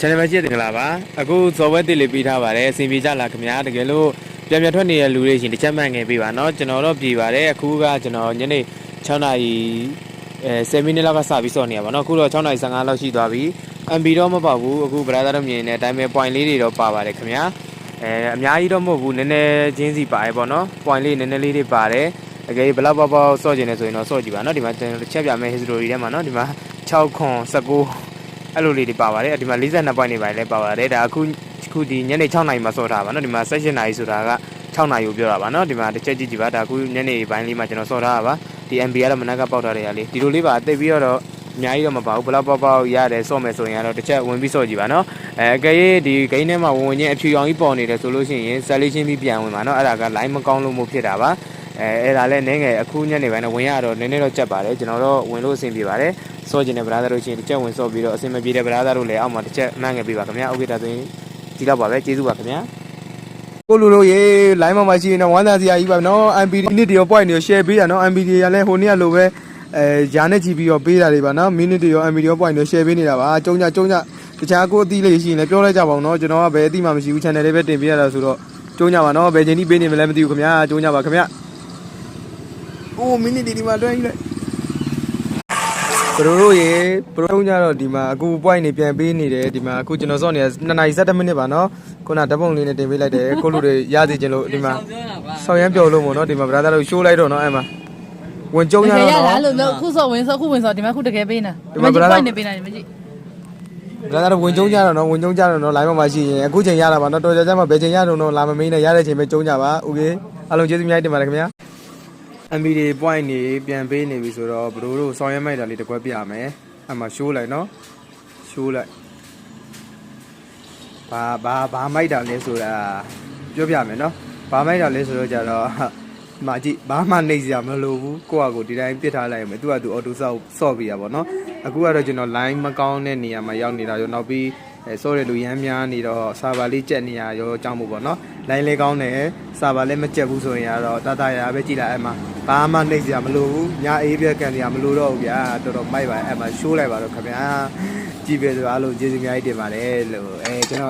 channel မှာကြည့်တယ်ကြလားပါအခုဇော်ဘွဲတစ်လေးပြီးထားပါတယ်အစီအပြေကြလားခင်ဗျာတကယ်လို့ပြန်ပြန်ထွက်နေတဲ့လူတွေရှင်တစ်ချက်မှန်ငယ်ပေးပါเนาะကျွန်တော်တော့ပြည်ပါတယ်အခုကကျွန်တော်ညနေ6နာရီအဲ7မိနစ်လောက်ကစပြီးစောင့်နေရပါเนาะအခုတော့6နာရီ15လောက်ရှိသွားပြီ MB တော့မပေါ့ဘူးအခု brother တို့မြင်နေတဲ့အတိုင်းပဲ point လေးတွေတော့ပါပါတယ်ခင်ဗျာအဲအများကြီးတော့မဟုတ်ဘူးနည်းနည်းချင်းစီပါတယ်ပေါ့เนาะ point လေးနည်းနည်းလေးတွေပါတယ်တကယ်ဘလောက်ပေါ့ပေါ့စော့ကျင်နေဆိုရင်တော့စော့ကြည့်ပါเนาะဒီမှာကျွန်တော်ချက်ပြမယ် history ထဲမှာเนาะဒီမှာ6ခွန်19 အဲ့လိုလေးတွေပါပါတယ်ဒီမှာ42 point နေပါတယ်လည်းပါပါတယ်ဒါအခုအခုဒီညနေ6နာရီမှာစော့ထားပါเนาะဒီမှာ16နာရီဆိုတာက6နာရီကိုပြောတာပါเนาะဒီမှာတစ်ချက်ကြည့်ကြည့်ပါဒါအခုညနေပိုင်းလေးမှာကျွန်တော်စော့ထားတာပါဒီ MB ကတော့မနက်ကပေါက်ထားတဲ့ဟာလေးဒီလိုလေးပါတိတ်ပြီးတော့အများကြီးတော့မပါဘူးဘလောက်ပေါက်ပေါက်ရတယ်စော့မယ်ဆိုရင်ကတော့တစ်ချက်ဝင်ပြီးစော့ကြည့်ပါเนาะအဲအကယ်၍ဒီဂိမ်းထဲမှာဝင်ဝင်ချင်းအဖြူရောင်ကြီးပေါ်နေတယ်ဆိုလို့ရှိရင်ဆက်လေးချင်းပြီးပြန်ဝင်ပါเนาะအဲ့ဒါက line မကောင်းလို့မို့ဖြစ်တာပါ အဲအဲ့ဒါလည်းနည်းငယ်အခုညနေပိုင်းတော့ဝင်ရတော့နည်းနည်းတော့ကြက်ပါတယ်ကျွန်တော်တို့ဝင်လို့အဆင်ပြေပါတယ်စော့ကျင်တဲ့ဗလားသားတို့ချင်းတစ်ချက်ဝင်စော့ပြီးတော့အဆင်မပြေတဲ့ဗလားသားတို့လည်းအောက်မှာတစ်ချက်နှမ်းငယ်ပေးပါခင်ဗျာဥက္ကဋ္ဌဆိုရင်ဒီတော့ပါပဲကျေးဇူးပါခင်ဗျာကိုလူတို့ရေ line မှာရှိနေဝမ်းသာစရာကြီးပါနော် MPD နစ်တရော point တွေ share ပေးတာနော် MPD ရလည်းဟိုနေ့ကလိုပဲအဲယာနဲ့ကြည့်ပြီးတော့ပေးတာတွေပါနော် minute ရော MPD ရော point တွေ share ပေးနေတာပါကျုံညကျုံညတခြားကိုအသီးလေးရှိရင်လည်းပြောလိုက်ကြပါအောင်နော်ကျွန်တော်ကဘယ်အသီးမှမရှိဘူး channel လေးပဲတင်ပေးရတာဆိုတော့ကျုံညပါနော်ဘယ်ချိန်ထိပေးနေမလဲမသိဘူးခင်ဗျာကျုံညပါခင်ဗျာ အိုးမင်းဒီဒီမှာလွှဲယူလိုက်ပရိုရိုရေပရိုညတော့ဒီမှာအခု point နေပြန်ပေးနေတယ်ဒီမှာအခုကျွန်တော်စော့နေတာ2နာရီ17မိနစ်ပါနော်ခုနဓပုံလေးနဲ့တင်ပေးလိုက်တယ်ကိုလူတွေရစီခြင်းလို့ဒီမှာဆောင်းရမ်းပြော်လို့မို့နော်ဒီမှာ brother တို့ show လိုက်တော့နော်အဲ့မှာဝင်ကြုံရတော့နော်ရလားလို့ခုစော့ဝင်စော့ခုဝင်စော့ဒီမှာခုတကယ်ပေးနေဒီမှာ brother နေပေးနေတယ်မကြည့် brother တို့ဝင်ကြုံကြတော့နော်ဝင်ကြုံကြတော့နော် live မှာရှိရင်အခုချိန်ရတာပါနော်တော်ကြကြမှာဘယ်ချိန်ရတော့နော်လာမမင်းနဲ့ရတဲ့ချိန်ပဲကြုံကြပါ okay အားလုံးကျေးဇူးများတင်ပါတယ်ခင်ဗျာ MB တွေ point နေပြန်ပေးနေပြီဆိုတော့ဘရိုတို့ဆောင်းရမ်းမိုက်တာလေးတစ်ခွက်ပြမယ်အဲ့မှာရှိုးလိုက်နော်ရှိုးလိုက်ဘာဘာဘာမိုက်တာလဲဆိုတာပြောပြမယ်နော်ဘာမိုက်တာလဲဆိုတော့ကြတော့ဒီ မှာကြည့်ဘာမှနှိပ်စရာမလိုဘူးကိုယ့်အကိုဒီတိုင်းပြစ်ထားလိုက်မယ်သူကသူအော်တိုဆော့ဆော့ပြရပါတော့အခုကတော့ကျွန်တော် line မကောင်းတဲ့နေရာမှာရောက်နေတာရောနောက်ပြီးအဲဆော့တဲ့လူရမ်းများနေတော့ဆာဗာလေးကြက်နေရရောအကြောင်းမို့ပေါ့နော် line လေးကောင်းတယ်ဆာဗာလည်းမကြက်ဘူးဆိုရင်ကတော့တတရာပဲကြည့်လိုက်အဲ့မှာဘာမှနှိပ်စရာမလိုဘူးညာအေးပြက်ကန်စရာမလိုတော့ဘူးဗျာတော်တော်မိုက်ပါအဲ့မှာရှိုးလိုက်ပါတော့ခင်ဗျာကြည့်ပြဆိုအားလုံးကျေးဇူးအများကြီးတင်ပါတယ်လို့အဲကျွန်တော်